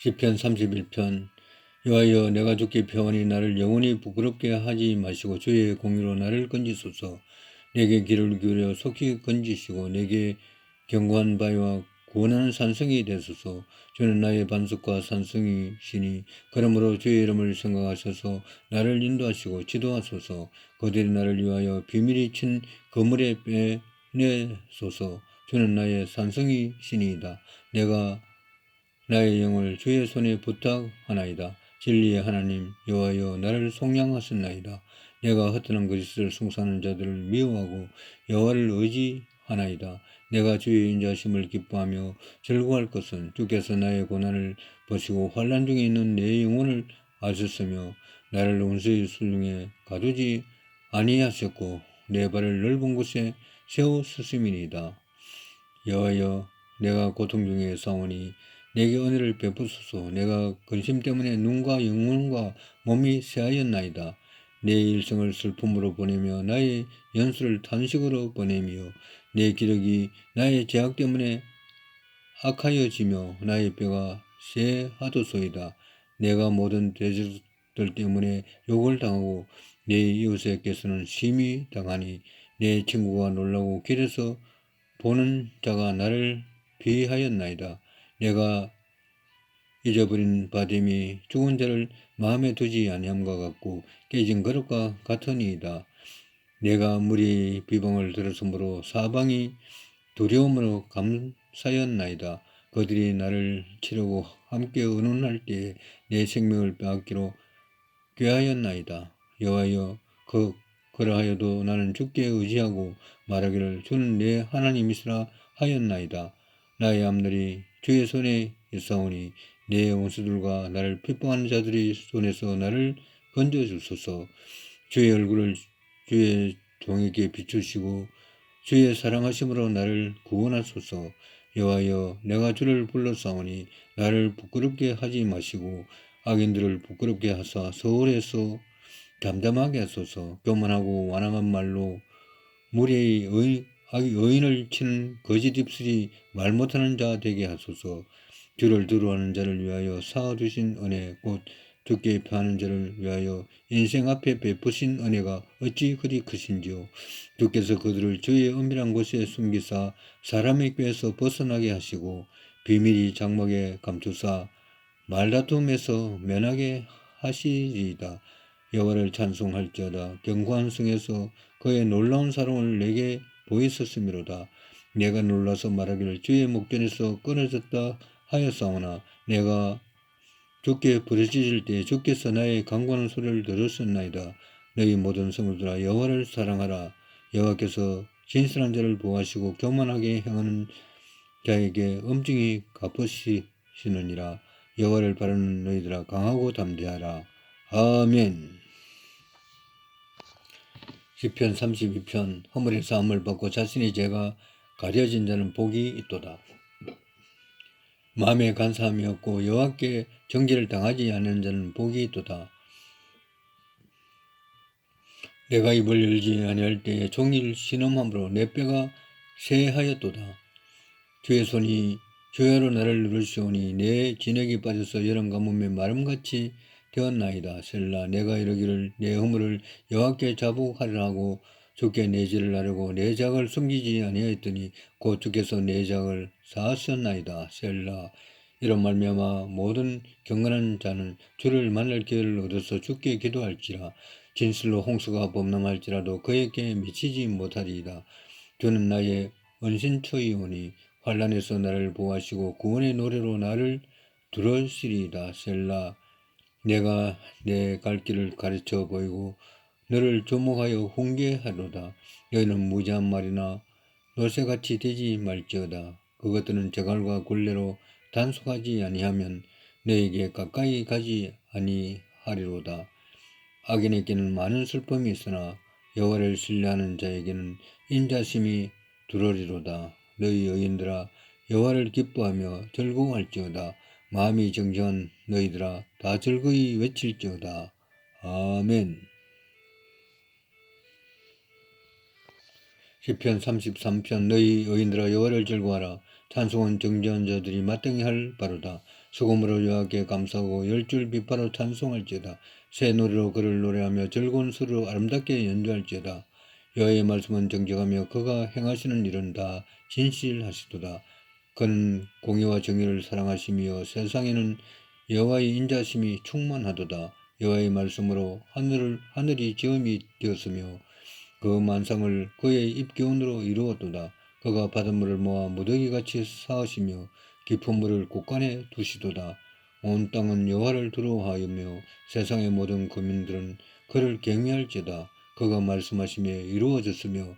시편 31편 여호와여 내가 죽기 평안히 나를 영원히 부끄럽게 하지 마시고 주의 공의로 나를 건지소서. 내게 귀를 기울여 속히 건지시고 내게 경고한 바위와 구원하는 산성이 되소서. 주는 나의 반석과 산성이시니 그러므로 주의 이름을 생각하셔서 나를 인도하시고 지도하소서. 그들이 나를 위하여 비밀이 친 그물에 빼내소서. 주는 나의 산성이시니이다. 내가 나의 영을 주의 손에 부탁하나이다. 진리의 하나님 여호와여 나를 속량하셨나이다. 내가 허탄한 거짓을 숭상하는 자들을 미워하고 여호와를 의지하나이다. 내가 주의 인자심을 기뻐하며 즐거워할 것은 주께서 나의 고난을 보시고 환란 중에 있는 내 영혼을 아셨으며 나를 온수의 술중에 가두지 아니하셨고 내 발을 넓은 곳에 세우셨음이니이다. 여호와여 내가 고통 중에 싸우니 내게 은혜를 베푸소서 내가 근심 때문에 눈과 영혼과 몸이 새하였나이다. 내 일생을 슬픔으로 보내며 나의 연수를 탄식으로 보내며 내 기력이 나의 제약 때문에 악하여지며 나의 뼈가 새하도소이다. 내가 모든 대적들 때문에 욕을 당하고 내 이웃에게서는 심히 당하니 내 친구가 놀라고 길에서 보는 자가 나를 비하였나이다. 내가 잊어버린 바됨이 죽은 자를 마음에 두지 아니함과 같고 깨진 그릇과 같으니이다. 내가 무리 비방을 들었으므로 사방이 두려움으로 감사였나이다. 그들이 나를 치르고 함께 의논할 때에 내 생명을 빼앗기로 꾀하였나이다. 여호와여 그 그러하여도 나는 주께 의지하고 말하기를 주는 내 하나님이시라 하였나이다. 나의 앞날이 주의 손에 있사오니 내 원수들과 나를 핍박하는 자들의 손에서 나를 건져 주소서. 주의 얼굴을 주의 종에게 비추시고 주의 사랑하심으로 나를 구원하소서. 여호와여 내가 주를 불러싸오니 나를 부끄럽게 하지 마시고 악인들을 부끄럽게 하사 서울에서 담담하게 하소서. 교만하고 완악한 말로 무리의 의, 의인을 치는 거짓 입술이 말 못하는 자 되게 하소서. 주를 두려워하는 자를 위하여 사주신 은혜 곧 주께 피하는 자를 위하여 인생 앞에 베푸신 은혜가 어찌 그리 크신지요. 주께서 그들을 주의 은밀한 곳에 숨기사 사람의 꾀에서 벗어나게 하시고 비밀이 장막에 감추사 말다툼에서 면하게 하시리이다. 여호와를 찬송할지어다 경고한 성에서 그의 놀라운 사랑을 내게 보이셨음이로다. 내가 놀라서 말하기를 주의 목전에서 끊어졌다 하였사오나 내가 주께 부르짖을 때 주께서 나의 강구하는 소리를 들으셨나이다. 너희 모든 성도들아 여호와를 사랑하라. 여호와께서 진실한 자를 보호하시고 교만하게 행하는 자에게 엄중히 갚으시느니라. 여호와를 바라는 너희들아 강하고 담대하라. 아멘. 시편 32편 허물의 싸움을 받고 자신의 죄가 가려진 자는 복이 있도다. 마음에 간사함이 없고 여호와께 정죄를 당하지 않는 자는 복이 있도다. 내가 입을 열지 아니할 때에 종일 신음함으로 내 뼈가 새하였도다. 주의 손이 조야로 나를 누르시오니 내 진액이 빠져서 여름 가뭄에 마름같이 되었나이다. 셀라 내가 이러기를 내 허물을 여호와께 자복하려 하고 주께 내 죄를 나르고 내 작을 숨기지 아니하였더니 곧 주께서 내 작을 사하셨나이다. 셀라 이런 말미암아 모든 경건한 자는 주를 만날 기회를 얻어서 주께 기도할지라 진실로 홍수가 범람할지라도 그에게 미치지 못하리이다. 주는 나의 은신처이오니 환란에서 나를 보호하시고 구원의 노래로 나를 들으시리이다. 셀라 내가 내 갈 길을 가르쳐 보이고 너를 조목하여 훈계하로다. 너희는 무지 한 말이나 노새같이 되지 말지어다. 그것들은 저갈과 굴레로 단속하지 아니하면 너에게 가까이 가지 아니하리로다. 악인에게는 많은 슬픔이 있으나 여호와를 신뢰하는 자에게는 인자심이 두러리로다. 너희 여인들아 여호와를 기뻐하며 즐거워할지어다. 마음이 정정한 너희들아 다 즐거이 외칠지어다. 아멘. 시편 33편 너희 여인들아 여호와를 즐거워하라 찬송은 정지한 자들이 마땅히 할 바로다. 소금으로 여호와께 감사하고 열줄 비파로 찬송할지어다. 새 노래로 그를 노래하며 즐거운 소리로 아름답게 연주할지어다. 여호와의 말씀은 정직하며 그가 행하시는 일은 다 진실하시도다. 그는 공의와 정의를 사랑하시며 세상에는 여호와의 인자심이 충만하도다. 여호와의 말씀으로 하늘을 하늘이 지음이 되었으며 그 만상을 그의 입교훈으로 이루었도다. 그가 바닷물을 모아 무더기같이 쌓으시며 깊은 물을 곳간에 두시도다. 온 땅은 여호와를 두려워하며 세상의 모든 거민들은 그를 경외할지다. 그가 말씀하심에 이루어졌으며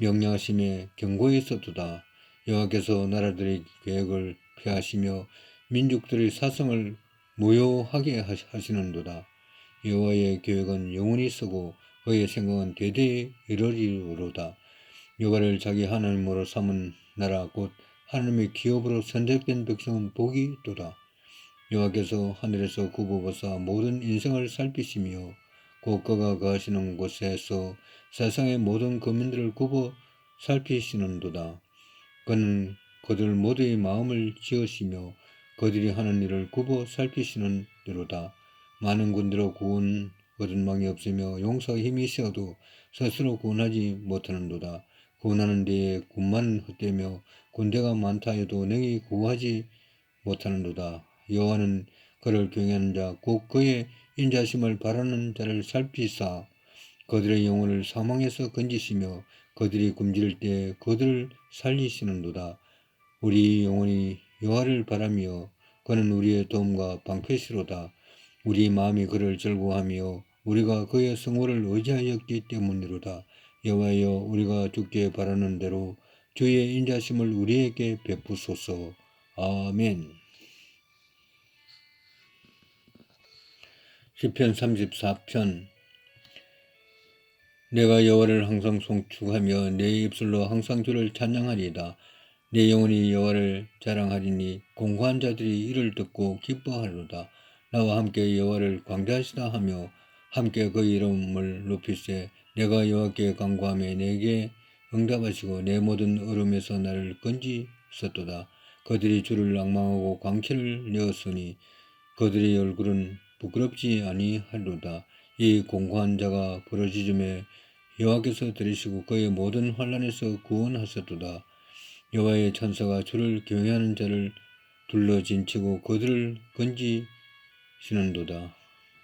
명령하심에 경고에 있었도다. 여호와께서 나라들의 계획을 폐하시며 민족들의 사성을 무효하게 하시- 하시는도다. 여호와의 계획은 영원히 쓰고 그의 생각은 대대에 이르리로다. 여호와를 자기 하나님으로 삼은 나라 곧 하나님의 기업으로 선택된 백성은 복이 있도다. 여호와께서 하늘에서 굽어보사 모든 인생을 살피시며 곧 그가 거하시는 곳에서 세상의 모든 거민들을 굽어 살피시는도다. 그는 그들 모두의 마음을 지으시며 그들이 하는 일을 굽어 살피시는 대로다. 많은 군대로 구원 얻은 망이 없으며 용사의 힘이 있어도 스스로 구원하지 못하는도다. 구원하는 데에 군만 헛되며 군대가 많다 해도 능히 구하지 못하는도다. 여호와는 그를 경외하는 자, 곧 그의 인자심을 바라는 자를 살피사 그들의 영혼을 사망에서 건지시며 그들이 굶주릴 때 그들을 살리시는도다. 우리 영혼이 여호와를 바라며 그는 우리의 도움과 방패시로다. 우리 마음이 그를 즐거워하며 우리가 그의 성호를 의지하였기 때문이로다. 여호와여 우리가 죽게 바라는 대로 주의 인자심을 우리에게 베푸소서. 아멘. 시편 34편 내가 여호와를 항상 송축하며 내 입술로 항상 주를 찬양하리이다. 내 영혼이 여호와를 자랑하리니 공고한 자들이 이를 듣고 기뻐하리로다. 나와 함께 여호와를 광대하시다 하며 함께 그 이름을 높이세 내가 여호와께 간구하며 내게 응답하시고 내 모든 얼음에서 나를 건지셨도다. 그들이 주를 낭망하고 광채를 내었으니 그들의 얼굴은 부끄럽지 아니하리로다. 이 공고한 자가 부러지즘에 여호와께서 들으시고 그의 모든 환란에서 구원하셨도다. 여호와의 천사가 주를 경외하는 자를 둘러 진치고 그들을 건지시는도다.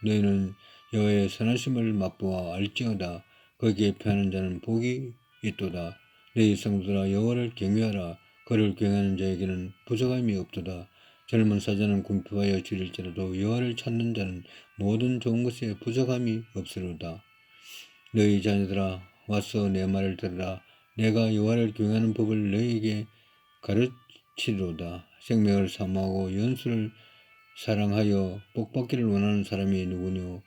너희는 여호와의 선하심을 맛보아 알지어다. 거기에 피하는 자는 복이 있도다. 너희 성도들아 여호와를 경외하라. 그를 경외하는 자에게는 부족함이 없도다. 젊은 사자는 궁핍하여 줄일지라도 여호와를 찾는 자는 모든 좋은 것에 부족함이 없으로다. 너희 자녀들아 와서 내 말을 들으라. 내가 여호와를 경외하는 법을 너희에게 가르치리로다. 생명을 사모하고 연수를 사랑하여 복받기를 원하는 사람이 누구뇨?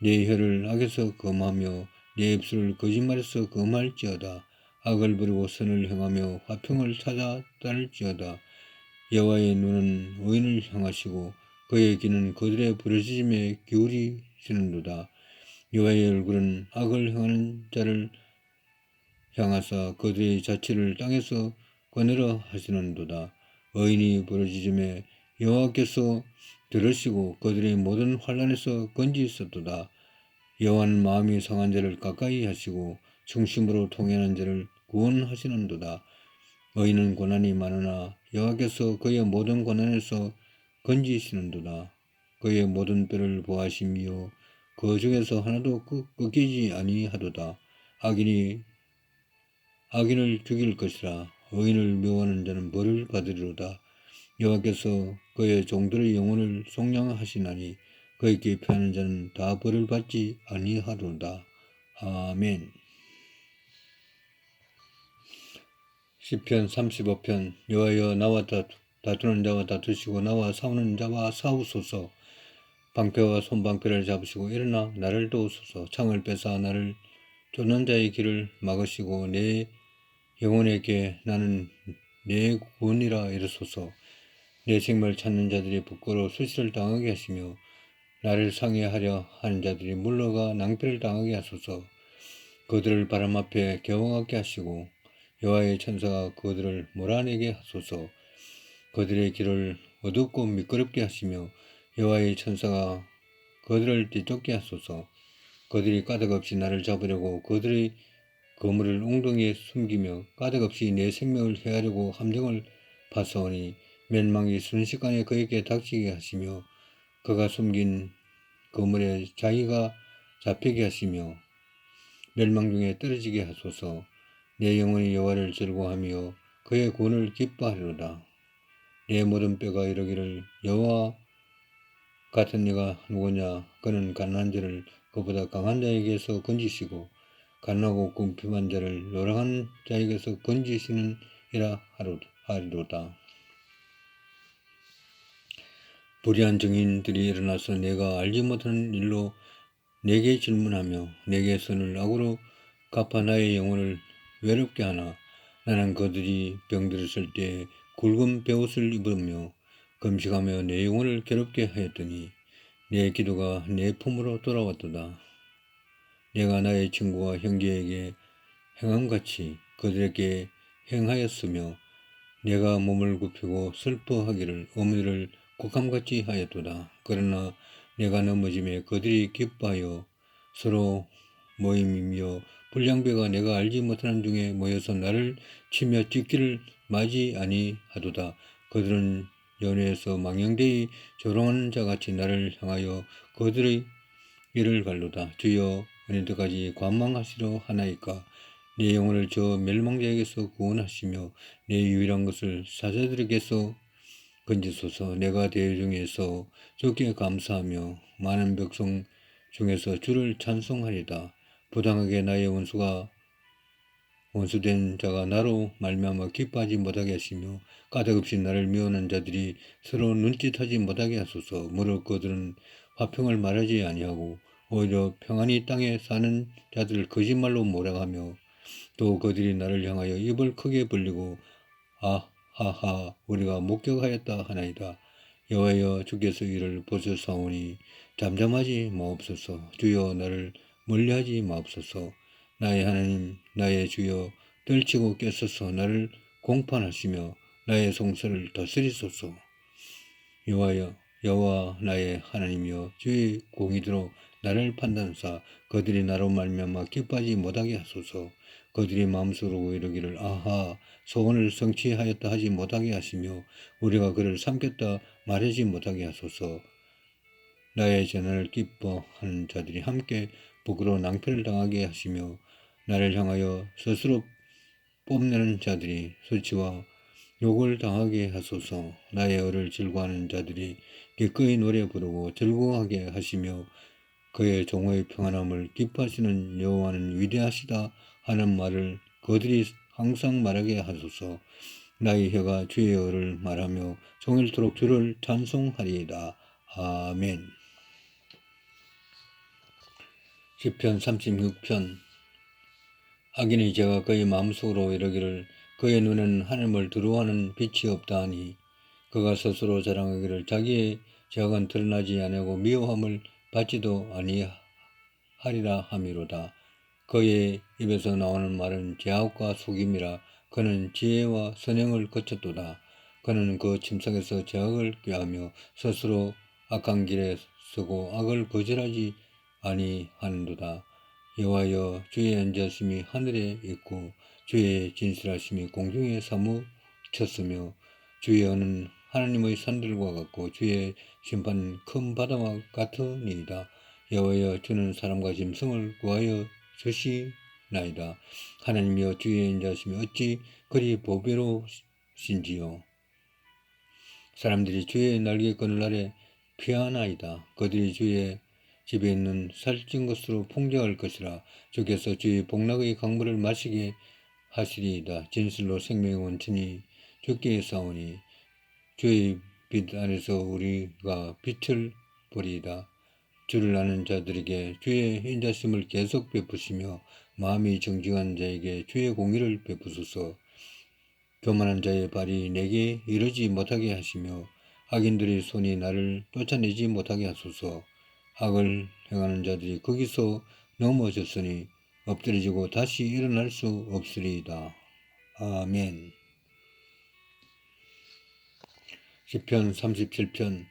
내 혀를 악에서 검하며 내 입술을 거짓말에서 검할지어다. 악을 부리고 선을 행하며 화평을 찾아 따를지어다. 여호와의 눈은 의인을 향하시고 그의 귀는 그들의 부르짖음에 기울이시는도다. 여호와의 얼굴은 악을 행하는 자를 향하사 그들의 자취를 땅에서 꺼내려 하시는도다. 의인이 부르짖음에 여호와께서 들으시고 그들의 모든 환란에서 건지셨도다. 여호와는 마음이 상한 자를 가까이 하시고 중심으로 통행하는 자를 구원하시는도다. 의인은 고난이 많으나 여호와께서 그의 모든 고난에서 건지시는도다. 그의 모든 뼈를 보하시며 그 중에서 하나도 끄- 꺾이지 아니하도다. 악인이 악인을 죽일 것이라 의인을 묘하는 자는 벌을 받으리로다. 여호와께서 그의 종들의 영혼을 속량하시나니 그에게 피하는 자는 다 벌을 받지 아니하리로다. 아멘. 시편 35편 여호와여 나와 다투, 다투는 자와 다투시고 나와 싸우는 자와 싸우소서 방패와 손방패를 잡으시고 일어나 나를 도우소서 창을 뺏어 나를 쫓는 자의 길을 막으시고 내 영혼에게 나는 내 구원이라 이르소서. 내 생명을 찾는 자들이 부끄러워 수시를 당하게 하시며 나를 상해하려 하는 자들이 물러가 낭패를 당하게 하소서. 그들을 바람 앞에 경험하게 하시고 여호와의 천사가 그들을 몰아내게 하소서. 그들의 길을 어둡고 미끄럽게 하시며 여호와의 천사가 그들을 뒤쫓게 하소서. 그들이 까닭없이 나를 잡으려고 그들의 거물을 웅덩이에 숨기며 까닭없이 내 생명을 해하려고 함정을 파서오니 멸망이 순식간에 그에게 닥치게 하시며 그가 숨긴 거물에 자기가 잡히게 하시며 멸망 중에 떨어지게 하소서. 내 영혼이 여호와를 즐거워하며 그의 구원을 기뻐하리로다. 내 모든 뼈가 이르기를 여호와 같은 이가 누구냐? 그는 가난한 자를 그보다 강한 자에게서 건지시고 가난하고 궁핍한 자를 노랑한 자에게서 건지시는 이라 하리로다. 불의한 증인들이 일어나서 내가 알지 못하는 일로 내게 질문하며 내게 선을 악으로 갚아 나의 영혼을 외롭게 하나 나는 그들이 병들었을 때 굵은 베옷을 입으며 금식하며 내 영혼을 괴롭게 하였더니 내 기도가 내 품으로 돌아왔도다. 내가 나의 친구와 형제에게 행함같이 그들에게 행하였으며 내가 몸을 굽히고 슬퍼하기를 어머니를 곡함같이 하였도다. 그러나 내가 넘어짐에 그들이 기뻐하여 서로 모임이며 불량배가 내가 알지 못하는 중에 모여서 나를 치며 찢기를 맞이 아니하도다. 그들은 연회에서 망령되이 조롱하는 자같이 나를 향하여 그들의 일을 갈로다. 주여 은혜도까지 관망하시려 하나이까. 내 영혼을 저 멸망자에게서 구원하시며 내 유일한 것을 사자들에게서 건지소서 내가 대회 중에서 주께 감사하며 많은 백성 중에서 주를 찬송하리다. 부당하게 나의 원수가 원수된 자가 나로 말미암아 기뻐하지 못하게 하시며 까닭없이 나를 미워하는 자들이 서로 눈짓하지 못하게 하소서. 무릇 그들은 화평을 말하지 아니하고 오히려 평안히 땅에 사는 자들을 거짓말로 몰아가며 또 그들이 나를 향하여 입을 크게 벌리고 아 하하 우리가 목격하였다 하나이다. 여호와여 주께서 이를 보셨사오니 잠잠하지 마옵소서. 주여 나를 멀리하지 마옵소서. 나의 하나님 나의 주여 떨치고 깨소서 나를 공판하시며 나의 송사를 다스리소서. 여호와여 여호와 나의 하나님이여 주의 공의대로 나를 판단사 그들이 나로 말미암아 기뻐하지 못하게 하소서. 그들이 마음속으로 이르기를 아하 소원을 성취하였다 하지 못하게 하시며 우리가 그를 삼켰다 말하지 못하게 하소서. 나의 재난을 기뻐하는 자들이 함께 부끄러운 낭패를 당하게 하시며 나를 향하여 스스로 뽐내는 자들이 수치와 욕을 당하게 하소서. 나의 어를 즐거워하는 자들이 기꺼이 노래 부르고 즐거워하게 하시며 그의 종의 평안함을 기뻐하시는 여호와는 위대하시다 하는 말을 그들이 항상 말하게 하소서. 나의 혀가 주의 어를 말하며 종일토록 주를 찬송하리이다. 아멘. 시편 36편 악인의 죄가 그의 마음속으로 이르기를 그의 눈에는 하늘을 두루하는 빛이 없다 하니 그가 스스로 자랑하기를 자기의 죄악은 드러나지 아니하고 미워함을 받지도 아니하리라 함이로다. 그의 입에서 나오는 말은 제압과 속임이라 그는 지혜와 선행을 거쳤도다. 그는 그 침상에서 제약을 꾀하며 스스로 악한 길에 서고 악을 거절하지 아니하는도다. 여호와여 주의 언자심이 하늘에 있고 주의 진실하심이 공중에 사무쳤으며 주의 언은 하나님의 산들과 같고 주의 심판은 큰 바다와 같으니이다. 여호와여 주는 사람과 짐승을 구하여 주시나이다. 하나님이여 주의 인자심이 어찌 그리 보배로우신지요. 사람들이 주의 날개끈을 아래 피하나이다. 그들이 주의 집에 있는 살찐 것으로 풍족할 것이라 주께서 주의 복락의 강물을 마시게 하시리이다. 진실로 생명의 원천이 주께 싸우니 주의 빛 안에서 우리가 빛을 보리이다. 주를 아는 자들에게 주의 인자심을 계속 베푸시며 마음이 정직한 자에게 주의 공의를 베푸소서. 교만한 자의 발이 내게 이르지 못하게 하시며 악인들의 손이 나를 쫓아내지 못하게 하소서. 악을 행하는 자들이 거기서 넘어졌으니 엎드려지고 다시 일어날 수 없으리이다. 아멘. 시편 37편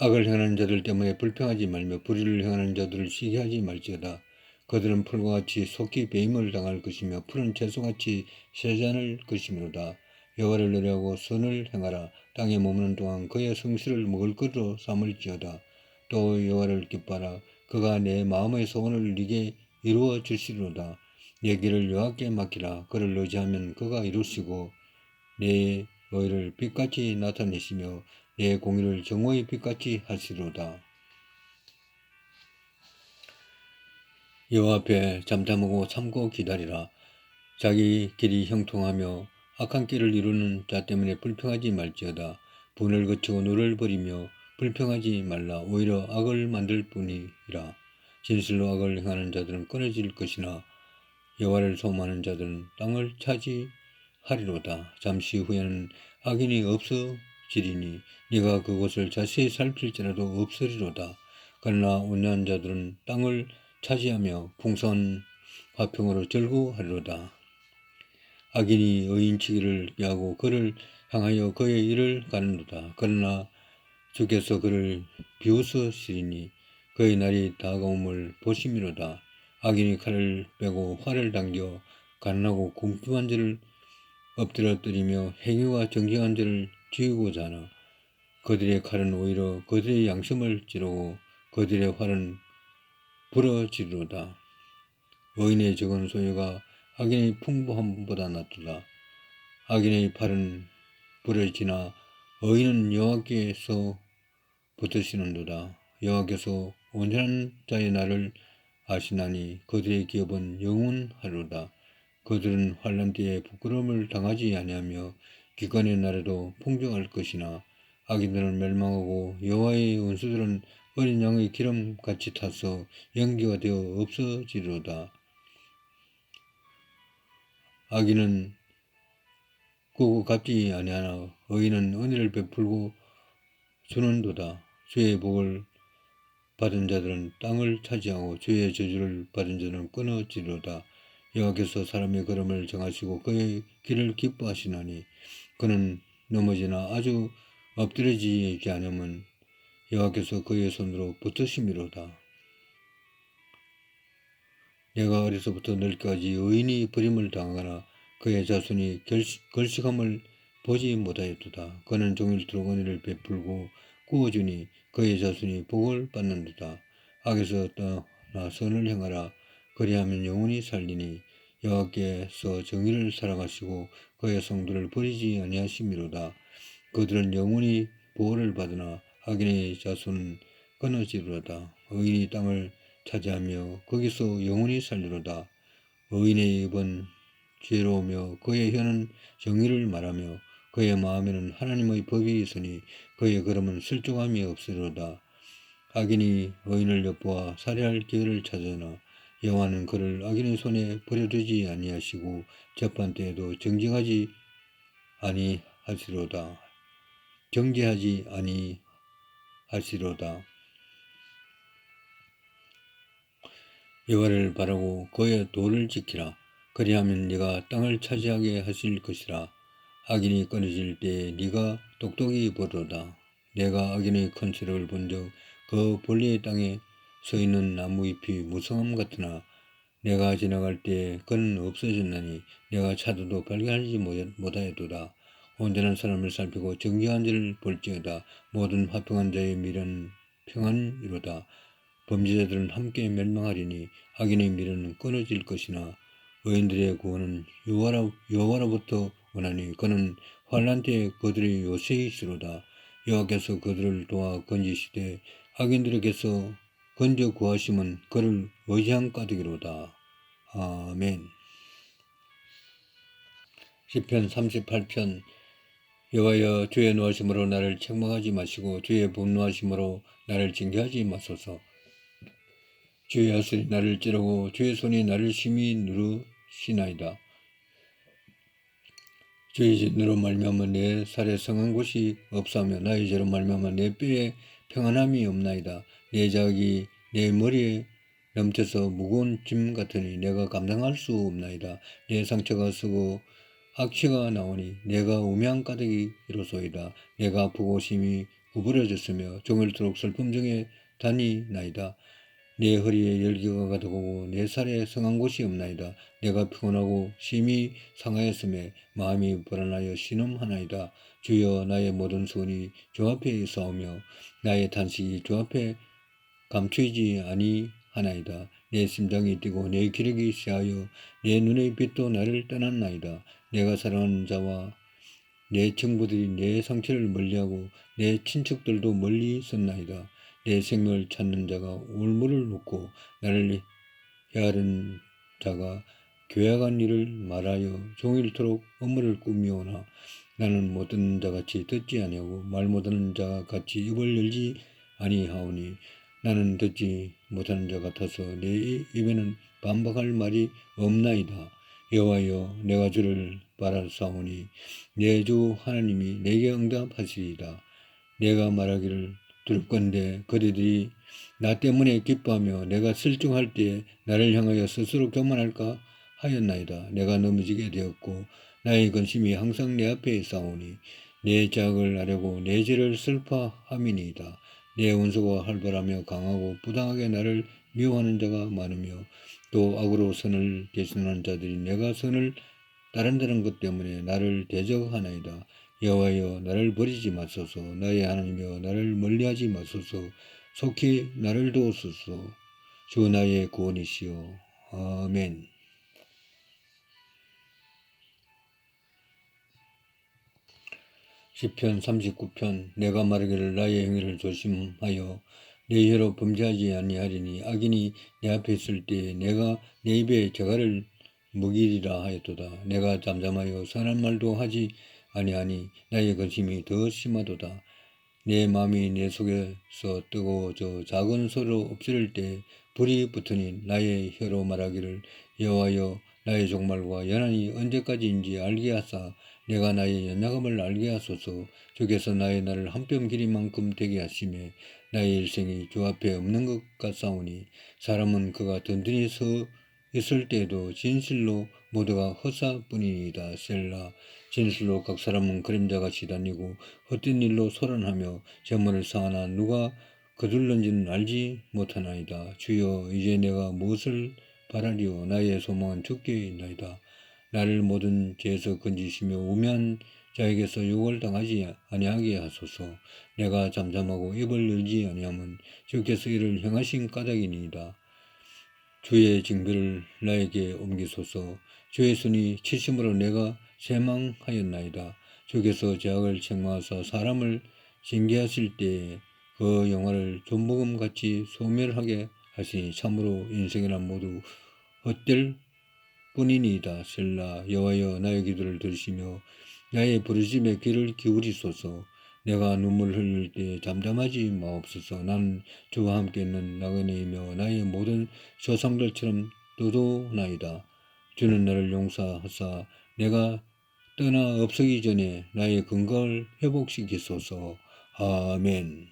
악을 행하는 자들 때문에 불평하지 말며 불의를 행하는 자들을 시기하지 말지어다. 그들은 풀과 같이 속히 배임을 당할 것이며 푸른 채소같이 세지 않을 것이므로다. 여호와를 노래하고 선을 행하라. 땅에 머무는 동안 그의 성실을 먹을 것으로 삼을지어다. 또 여호와를 기뻐하라. 그가 내 마음의 소원을 네게 이루어 주시리로다. 내 길을 여호와께 맡기라. 그를 의지하면 그가 이루시고 내 의를 빛같이 나타내시며 내 공의를 정오의 빛같이 하시리로다. 여호와 앞에 잠잠하고 참고 기다리라. 자기 길이 형통하며 악한 길을 이루는 자 때문에 불평하지 말지어다. 분을 거치고 노를 버리며 불평하지 말라. 오히려 악을 만들 뿐이라. 진실로 악을 행하는 자들은 끊어질 것이나 여호와를 소망하는 자들은 땅을 차지 하리로다. 잠시 후에는 악인이 없어지리니 네가 그곳을 자세히 살필지라도 없으리로다. 그러나 온유한 자들은 땅을 차지하며 풍성한 화평으로 절구하리로다. 악인이 의인치기를 피하고 그를 향하여 그의 일을 가는도다. 그러나 주께서 그를 비웃으시리니 그의 날이 다가옴을 보심이로다. 악인이 칼을 빼고 활을 당겨 가난하고 궁핍한 자를 엎드려뜨리며 행위와 정직한 자를 지우고자 하나 그들의 칼은 오히려 그들의 양심을 찌르고 그들의 활은 부러지리로다. 의인의 적은 소유가 악인의 풍부함보다 낫도다. 악인의 팔은 부러지나 의인은 여호와께서 붙으시는도다. 여호와께서 온전한 자의 날을 아시나니 그들의 기업은 영원하리로다. 그들은 환란 때에 부끄러움을 당하지 아니하며 기관의 날에도 풍족할 것이나 악인들은 멸망하고 여호와의 원수들은 어린 양의 기름 같이 타서 연기가 되어 없어지리로다. 악인은 꾸고 갚지 아니하나 의인은 은혜를 베풀고 주는도다. 주의 복을 받은 자들은 땅을 차지하고 주의 저주를 받은 자는 끊어지리로다. 여호와께서 사람의 걸음을 정하시고 그의 길을 기뻐하시나니 그는 넘어지나 아주 엎드려지지 않으면 여호와께서 그의 손으로 붙으심이로다. 내가 어려서부터 늙기까지 의인이 버림을 당하거나 그의 자손이 걸식함을 보지 못하였도다. 그는 종일토록 은혜를 베풀고 구워주니 그의 자손이 복을 받는도다. 악에서 떠나 선을 행하라. 그리하면 영원히 살리니 여호와께서 정의를 살아가시고 그의 성도를 버리지 아니하심이로다. 그들은 영원히 보호를 받으나 악인의 자손은 끊어지리로다. 의인이 땅을 차지하며 거기서 영원히 살리로다. 의인의 입은 죄로우며 그의 혀는 정의를 말하며 그의 마음에는 하나님의 법이 있으니 그의 걸음은 슬쩍함이 없으리로다. 악인이 의인을 엿보아 살해할 기회를 찾으나 여호와는 그를 악인의 손에 버려두지 아니하시고 재판 때에도 정직하지 아니하시로다. 정죄하지 아니 하시로다. 여호와를 바라고 그의 도를 지키라. 그리하면 네가 땅을 차지하게 하실 것이라. 악인이 끊어질 때에 네가 똑똑히 보도다. 내가 악인의 큰 세력을 본적그 볼리의 땅에 서 있는 나무 잎이 무성함 같으나 내가 지나갈 때에 그는 없어졌나니 내가 찾아도 발견하지 못하였도다. 온전한 사람을 살피고 정직한 자를 볼지어다. 모든 화평한 자의 미련 평안이로다. 범죄자들은 함께 멸망하리니 악인의 미련은 끊어질 것이나 의인들의 구원은 여호와로부터 오나니 그는 환란 때에 그들의 요새이시로다. 여호와께서 그들을 도와 건지시되 악인들에게서 건져 구하심은 그를 의지한 까닭이로다. 아멘. 시편 38편 여호와여 주의 노하심으로 나를 책망하지 마시고 주의 분노하심으로 나를 징계하지 마소서. 주의 하슬이 나를 찌르고 주의 손이 나를 심히 누르시나이다. 주의 진으로 말미암아 내 살에 성한 곳이 없사며 나의 죄로 말미암아 내 뼈에 평안함이 없나이다. 내 자각이 내 머리에 넘쳐서 무거운 짐 같으니 내가 감당할 수 없나이다. 내 상처가 쓰고 악취가 나오니 내가 우매한 까닭이로소이다. 내가 아프고 심히 구부러졌으며 종일토록 슬픔 중에 다니나이다. 내 허리에 열기가 가득하고 내 살에 성한 곳이 없나이다. 내가 피곤하고 심히 상하였음에 마음이 불안하여 신음하나이다. 주여 나의 모든 수건이 주 앞에 있사오며 나의 탄식이 주 앞에 감추이지 아니하나이다. 내 심장이 뛰고 내 기력이 쇠하여 내 눈의 빛도 나를 떠났나이다. 내가 사랑하는 자와 내 친구들이 내 상처를 멀리하고 내 친척들도 멀리 있었나이다. 내 생명을 찾는 자가 울물을 놓고 나를 헤아른 자가 교약한 일을 말하여 종일토록 업무를 꾸미오나 나는 못 듣는 자 같이 듣지 아니하고 말 못하는 자 같이 입을 열지 아니하오니 나는 듣지 못하는 자 같아서 내 입에는 반박할 말이 없나이다. 여호와여 내가 주를 바라사오니 내 주 하나님이 내게 응답하시리이다. 내가 말하기를 두렵건대 그들이 나 때문에 기뻐하며 내가 실종할 때에 나를 향하여 스스로 교만할까 하였나이다. 내가 넘어지게 되었고 나의 근심이 항상 내 앞에 있사오니 내 자학을 아려고 내 죄를 슬퍼함이니이다. 내 원수가 활발하며 강하고 부당하게 나를 미워하는 자가 많으며 또 악으로 선을 계신하는 자들이 내가 선을 따른다는 것 때문에 나를 대적하나이다. 여호와여 나를 버리지 마소서. 나의 하나님여 나를 멀리하지 마소서. 속히 나를 도우소서. 주 나의 구원이시여 아멘 시편 39편 내가 말하기를 나의 행위를 조심하여 내 혀로 범죄하지 아니하리니 악인이 내 앞에 있을 때 내가 내 입에 저가를 먹이리라 하였도다. 내가 잠잠하여 선한 말도 하지 아니하니 나의 근심이 더 심하도다. 내 마음이 내 속에서 뜨거워져 작은 소로 엎드릴 때 불이 붙으니 나의 혀로 말하기를 여호와여 나의 종말과 연한이 언제까지인지 알게 하사 내가 나의 연약함을 알게 하소서. 주께서 나의 날을 한뼘 길이만큼 되게 하심에 나의 일생이 주 앞에 없는 것 같사오니 사람은 그가 든든히 서 있을 때에도 진실로 모두가 허사뿐이니이다. 셀라. 진실로 각 사람은 그림자같이 다니고 헛된 일로 소란하며 재물을 쌓아나 누가 거둘는지는 알지 못하나이다. 주여 이제 내가 무엇을 바라리오 나의 소망은 주께 있나이다 나를 모든 죄에서 건지시며 우매한 자에게서 욕을 당하지 아니하게 하소서. 내가 잠잠하고 입을 열지 아니하면 주께서 이를 행하신 까닭이니이다. 주의 징벌을 나에게 옮기소서. 주의 손이 치심으로 내가 쇠망하였나이다. 주께서 죄악을 책망하사 사람을 징계하실 때에 그 영화를 존복음같이 소멸하게 하시니 참으로 인생이란 모두 헛될 뿐이니이다. 셀라 여호와여 나의 기도를 들으시며 나의 부르심에 귀를 기울이소서. 내가 눈물 흘릴 때 잠잠하지 마옵소서. 나는 주와 함께 있는 나그네이며 나의 모든 조상들처럼 도도나이다. 주는 나를 용서하사 내가 떠나 없어기 전에 나의 건강을 회복시키소서. 아멘.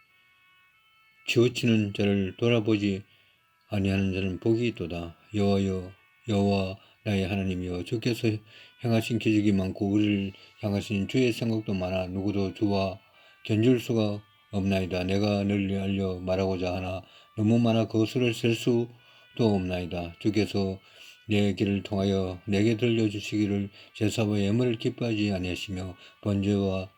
치우치는 자를 돌아보지 아니하는 자는 복이 있도다. 여호와여 여호와 나의 하나님이여 주께서 행하신 기적이 많고 우리를 향하신 주의 생각도 많아 누구도 주와 견줄 수가 없나이다. 내가 널리 알려 말하고자 하나 너무 많아 그 수를 셀 수도 없나이다. 주께서 내 길을 통하여 내게 들려주시기를 제사와 예물을 기뻐하지 아니하시며 번제와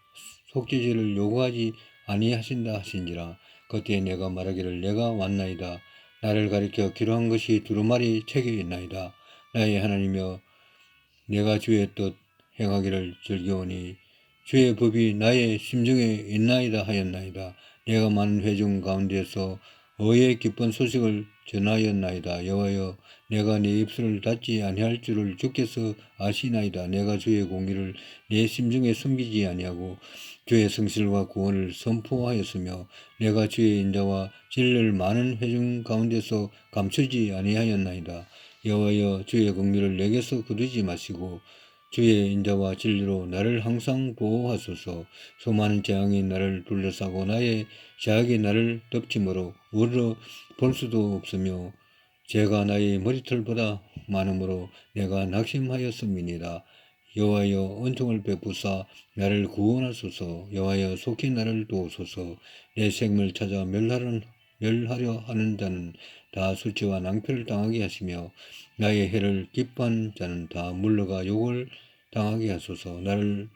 속죄제를 요구하지 아니하신다 하신지라 그때 내가 말하기를 내가 왔나이다. 나를 가리켜 기로한 것이 두루마리 책에 있나이다. 나의 하나님여 내가 주의 뜻 행하기를 즐겨오니 주의 법이 나의 심정에 있나이다 하였나이다. 내가 많은 회중 가운데서 의의 기쁜 소식을 전하였나이다. 여호와여 내가 내 입술을 닫지 아니할 줄을 주께서 아시나이다. 내가 주의 공의를 내 심중에 숨기지 아니하고 주의 성실과 구원을 선포하였으며 내가 주의 인자와 진리를 많은 회중 가운데서 감추지 아니하였나이다. 여호와여 주의 공의를 내게서 거두지 마시고 주의 인자와 진리로 나를 항상 보호하소서. 수많은 재앙이 나를 둘러싸고 나의 제약이 나를 덮침으로 우러러 볼 수도 없으며 제가 나의 머리털보다 많으므로 내가 낙심하였음이니라. 여호와여 은총을 베푸사 나를 구원하소서. 여호와여 속히 나를 도우소서. 내 생명을 찾아 멸하려, 멸하려 하는 자는 다 수치와 낭패를 당하게 하시며 나의 해를 기뻐한 자는 다 물러가 욕을 당하게 하소서. 나를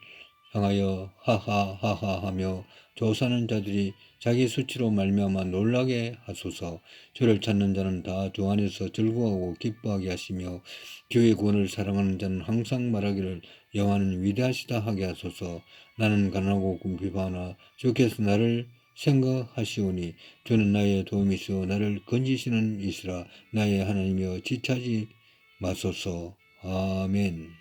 향하여 하하하하 하며 조사하는 자들이 자기 수치로 말미암아 놀라게 하소서. 주를 찾는 자는 다 주 안에서 즐거워하고 기뻐하게 하시며 주의 구원을 사랑하는 자는 항상 말하기를 여호와는 위대하시다 하게 하소서. 나는 가난하고 궁핍하나 주께서 나를 생각하시오니 주는 나의 도움이시오 나를 건지시는 이시라 나의 하나님이여 지차지 마소서. 아멘.